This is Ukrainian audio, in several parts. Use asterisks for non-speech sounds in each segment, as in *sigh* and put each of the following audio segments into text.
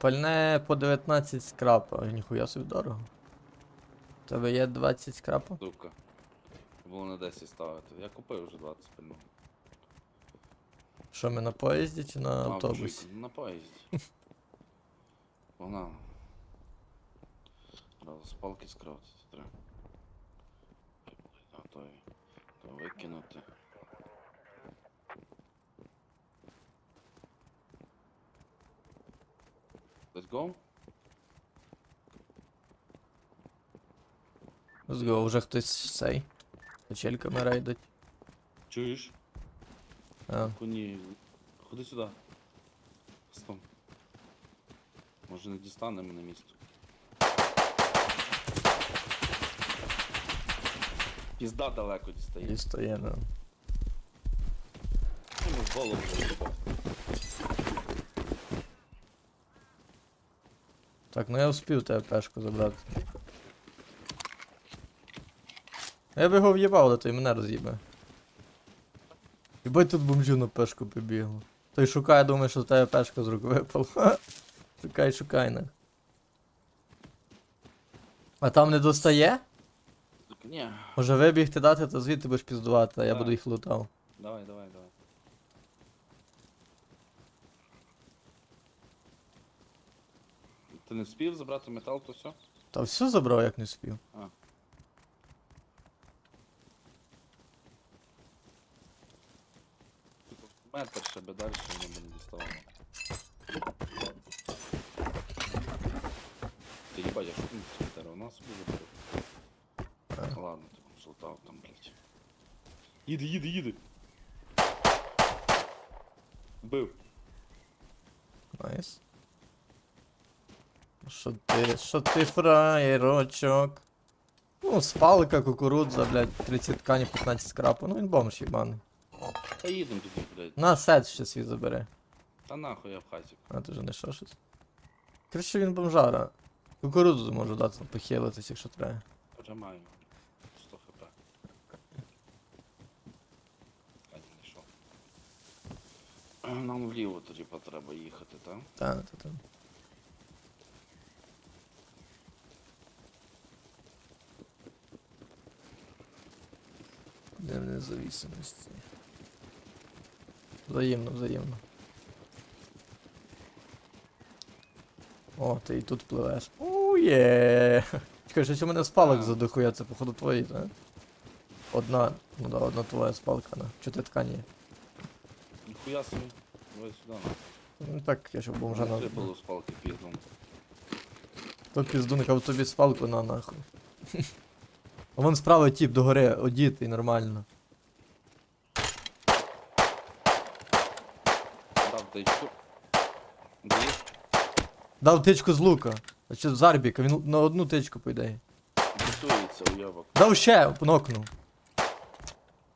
Пальне по 19 скрапа. Ніхуя собі дорого. Тебе є 20 скрапа? Сука. Було на 10 ставити. Я купив вже 20 пильно. Що ми на поїзді чи на автобусі? На поїзді. *laughs* Погнали. Треба з палки скрафтити треба. А то викинути. Let's go? Let's go, вже хтось цей. Качельками рейдить. Чуєш? А, Коні. Ходи сюди. Стоп. Може не дістанемо на місто. Пізда далеко дістає. і стає, ну. Ну, в голову вже впав. Так, ну я вспів тебе пешку забрати. Я би його в'їбав, але той мене роз'їбе. Єбать тут бомжу на пешку прибігло. Той шукає, думає, що в тебе пешка з рук випала. Шукай, шукай не. А там не достає? Ні. Може вибігти дати, то звідти будеш піздувати, а я буду їх лутав. Давай, давай, давай. Ти не встиг забрати метал, то все? Та все забрав, як не спів. А. Метр ще би далі, не не діставало. Ти їбать, а що ти метр? У нас собі забрав. Ладно, ти консультав там, блядь. Їде, їде, їде. Вбив. Найс. Що ти, що ти фраєрочок? Ну, спалка, кукурудза, блядь, 30 ткані, 15 скрапу. Ну він бомж їбаний. Та їдем тоді, блядь. На сет ще свій забери. Та нахуй я в хаті. А ти вже не що щось. Короче, він бомжара. Кукурудзу можу дати похилитись, якщо треба. Вже маю. 100 хп. А не знайшов. Нам вліво тоді потреба їхати, так? Та, та, та. Де независимості. Взаємно, взаємно. О, ти і тут пливеш. Ує! Чекай, щось у мене спалок А. за дохуя, це походу твої, так? Одна, ну да, одна твоя спалка, на. Чо ти ткані? Ніхуя собі. Давай сюди. Ну так, я ще бомжа на. було з палки піздом. То піздунка, в тобі спалку на нахуй. А вон справа тіп догори одітий нормально. Дав тичку. Доїзд. Дав тичку з лука. А чи з Арбіка, він на одну тичку по ідеї. Бутується уйобок. Дав ще нокнув.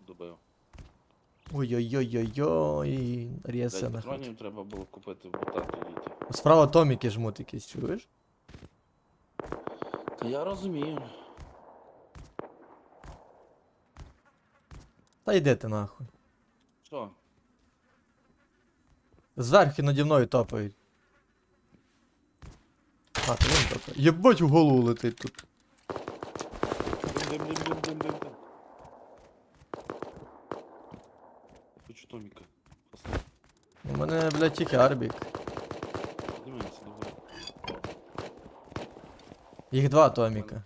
Добив. Ой-ой-ой-ой-ой. Рєсе Дай нахуй. патронів треба було купити в бота тоді. Справа Томіки жмут якісь, чуєш? Та я розумію. Та йди ти нахуй. Що? Зверху наді мною топають. А, то він топає. Єбать в голову летить тут. Дим, дим, дим, дим, дим, дим. Хочу Томіка. Послухай. У мене, блядь, тільки Арбік. Піднімається, давай. Їх два Томіка.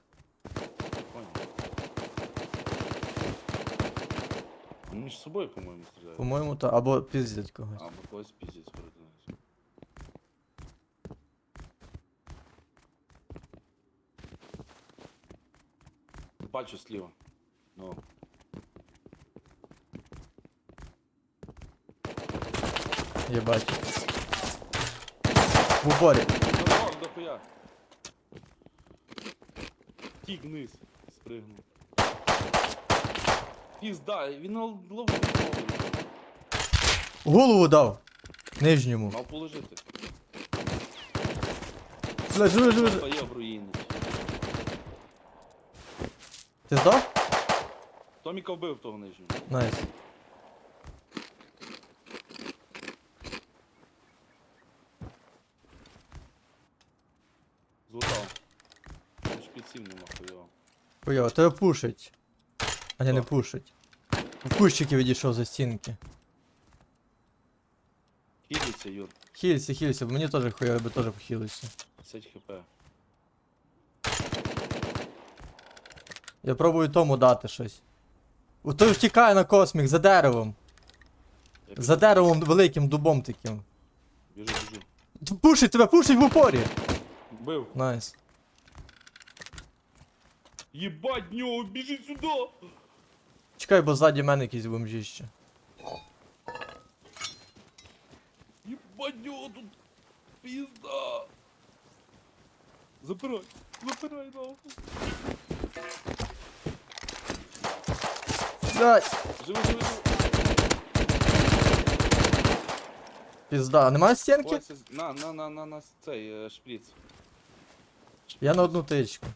між собою, по-моєму, стріляють. По-моєму, та або піздять когось. Або когось піздець перед нас. Бачу сліва. Ну. Єбать. В упорі. Ну, дохуя. Тік вниз. Спригнув. Пізда, він ловив голову. Голову дав. Нижньому. Мав положити. Бля, живи, живи, живи. Є в руїні. Ти здав? Томіка вбив того нижнього. Найс. Злутав. Ти ж нема хуйова. Хуя, тебе пушить. А не, пушить. В кущики відійшов за стінки. Хіліться, Юр. Хілься, хілься, бо мені теж хуйово, я би теж похилився. 10 хп. Я пробую тому дати щось. Той втікає на космік за деревом. Я За деревом великим дубом таким. Біжу, біжу. Т- Пушить тебе, пушить в упорі. Бив. Найс. Єбать, нього, біжи сюди! Чекай, бо ззаді мене якісь бомжіще. Єбать, нього тут пізда! Запирай, запирай нахуй. Блять! Живи, живи, живи. Пізда, а немає стінки? Ось, на, на, на, на, на цей е, шприц. Я на одну тичку.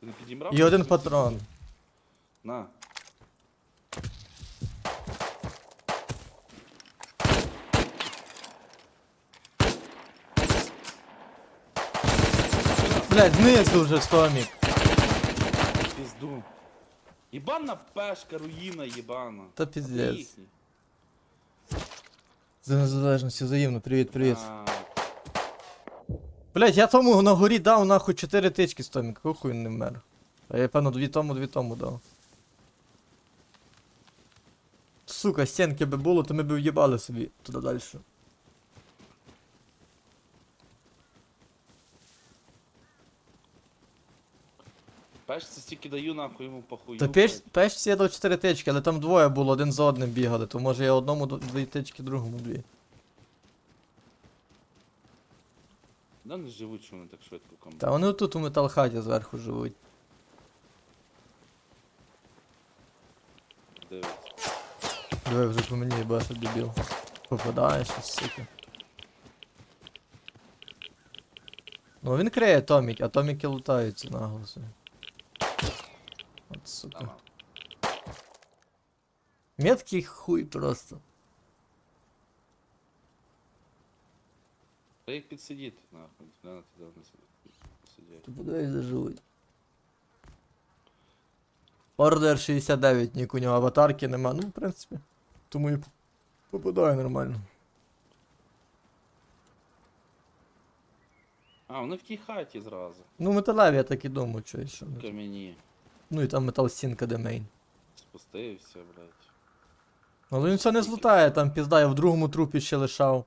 Ти не підібрав? І один патрон. На. Блять, знизу вже стомік. Пізду. Єбана пешка, руїна єбана. Та піздець. їхні. За незалежності взаємно, привіт, привіт. А, Блять, я тому на горі дав нахуй 4 тички стомік, якого хуй він не вмер. А я певно дві тому, дві тому дав. Сука, стінки би було, то ми б в'їбали собі туди далі. Пешці стільки даю нахуй йому похуй. Та пеш, пешці я дав 4 тички, але там двоє було, один за одним бігали, то може я одному д- дві тички, другому дві. Да не живуть, що вони так швидко кому. Та вони тут у металхаті зверху живуть. Дивиться. Диви, вже по мені їбаша дебіл. Попадаєш, сука. Ну він криє Томік, а Томіки лутаються наголоси. От сука. Меткий хуй просто. Та як підсидіти, нахуй. Да, туди не сидять. Ти подивись, де живуть. Ордер 69, нік у нього аватарки нема, ну в принципі. Тому і попадає нормально. А, вони в тій хаті зразу. Ну металеві я так і думаю, що і що. В камені. Ну і там метал стінка де мейн. Спустився, блядь. Але він все не злутає, там пізда, я в другому трупі ще лишав.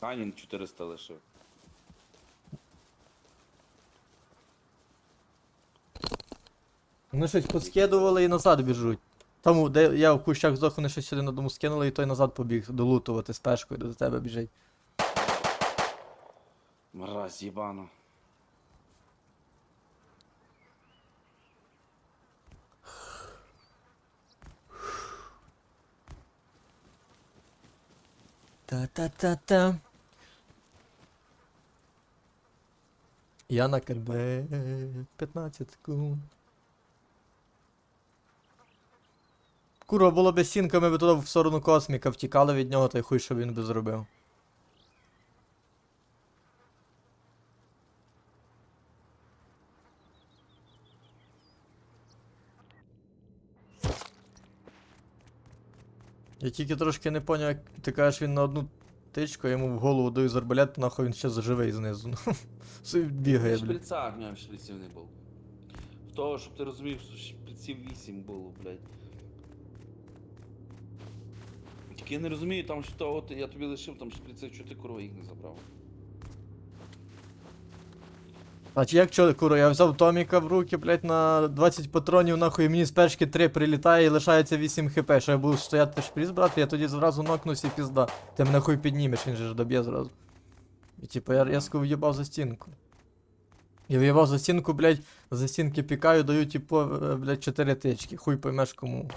Канін 400 лишив. Вони щось поскидували і назад біжуть. Тому, де я в кущах здох, вони щось один одному скинули, і той назад побіг долутувати з пешкою, до тебе біжить. Мразь, єбана. Та-та-та-та. Я на КБ 15 секунд. Курва, було б сінка, ми б туди в сторону косміка втікали від нього, та й хуй, що він би зробив. Я тільки трошки не поняв, як ти кажеш, він на одну тичку, йому в голову даю з арбалет, нахуй він ще живий знизу. Ну, *laughs* Собі бігає, блядь. Шприца в нього шприців не було. В того, щоб ти розумів, що шприців 8 було, блядь. Тільки я не розумію, там що от я тобі лишив, там шприців, що ти курва їх не забрав. А чи як чо, куро, я взяв Томіка в руки, блядь, на 20 патронів, нахуй, і мені з пешки 3 прилітає і лишається 8 хп. Що я буду стояти шприц брати, я тоді зразу нокнусь і пізда. Ти мене хуй піднімеш, він же ж доб'є зразу. І типу я різко в'їбав за стінку. Я в'їбав за стінку, блядь, за стінки пікаю, даю, типу, е, блядь, 4 тички. Хуй поймеш кому.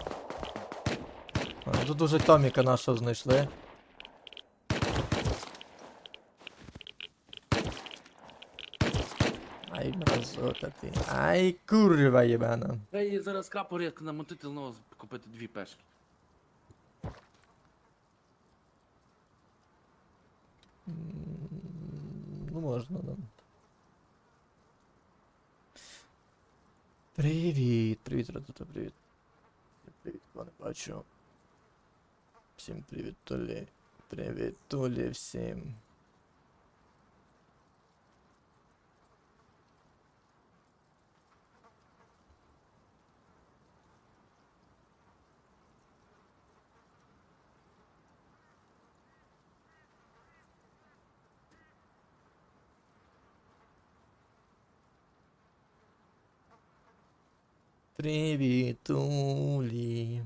Тут уже Томіка нашого знайшли. Ай, мразота ти. Ай, курва єбана. Та зараз капор як намотити знову купити дві пешки. Ну можна, да. Привіт, привіт, ратата, привіт. Привіт, кого не бачу. Всім привіт, Толі. Привіт, Толі, всім. Привіт, Толі.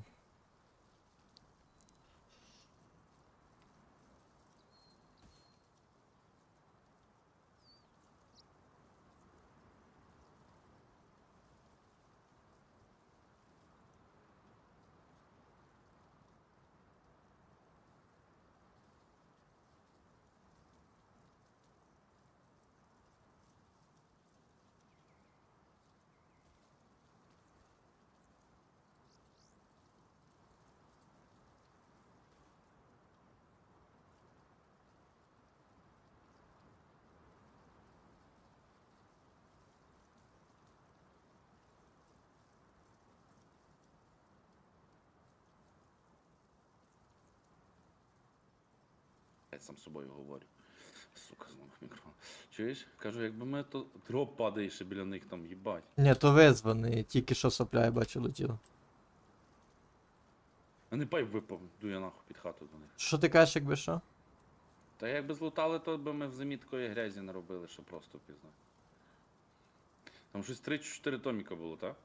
Я сам з собою говорю. Сука, знову мікрофон. Чуєш? Кажу, якби ми то дроп падає ще біля них там, їбать. Ні, то визваний, тільки що сопля, я бачу, летіло. А не пайп випав, йду я нахуй під хату до них. Що ти кажеш, якби що? Та якби злутали, то би ми в зимі такої грязі наробили, що просто пізно. Там щось 3-4 томіка було, так?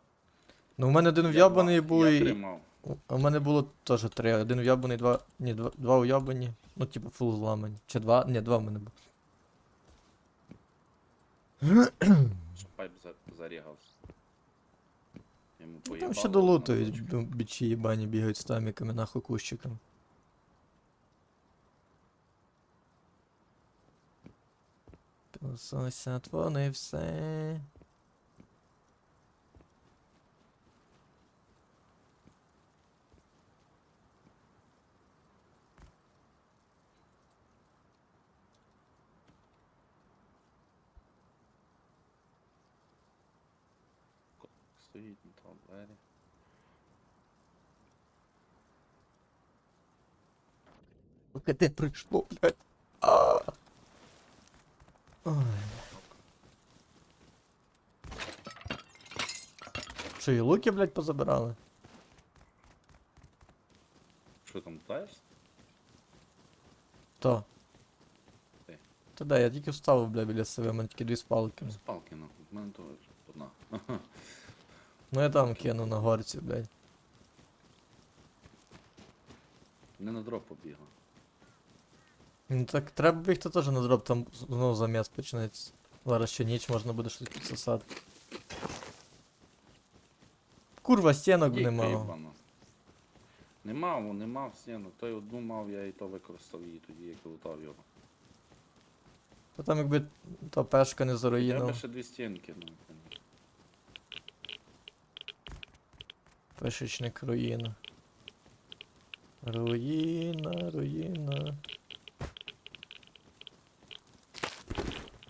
Ну, у мене один в'ябаний був Я і. тримав. В мене було теж три. Один в'ябаний, два. Ні, два, два уябані. Ну, типу, фул зламані. Чи два? Ні, два в мене було. Щоб пайп за- зарігався. Йому Ну, там поїбало ще на долутують, б- бичі їбані бігають з таміками, нахуй кущиками. Пилососять вони все. Стоїть на тому двері. Поки ти прийшло, блядь. А. Ой. Що, і луки, блядь, позабирали? Що там, лутаєшся? То. Ти. Та да, я тільки вставив, бля, біля себе, у мене тільки дві спалки. З палки, нахуй. В мене теж одна. *laughs* Ну я там кину на горці, блядь. Не на дроп побігла. Ну так треба бігти теж на дроп, там знову заміс почнеться. Зараз ще ніч можна буде щось підсосати. Курва, стінок Дійка нема. їбана. Не мав, не мав стіну. Той одну мав, я і то використав її тоді, як лутав його. Та там якби та пешка не Треба заруїнова. ще дві стінки. Ну, блін. Пешечник руїна. Руїна, руїна.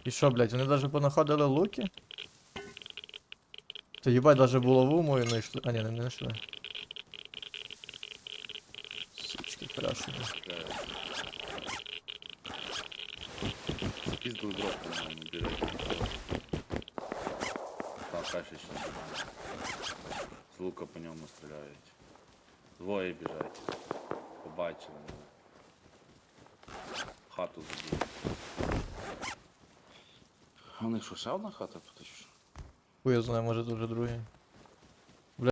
І що, блядь, вони даже понаходили луки? Та їбать, даже булаву мою знайшли. А ні, не знайшли. Сучки крашені. Піздуй дроп, по-моєму. Перший ще З лука по ньому стріляють. Двоє біжать. Побачили мене. Хату забили. А У них що, ще одна хата тут? Хуй я знаю, може тут вже другий.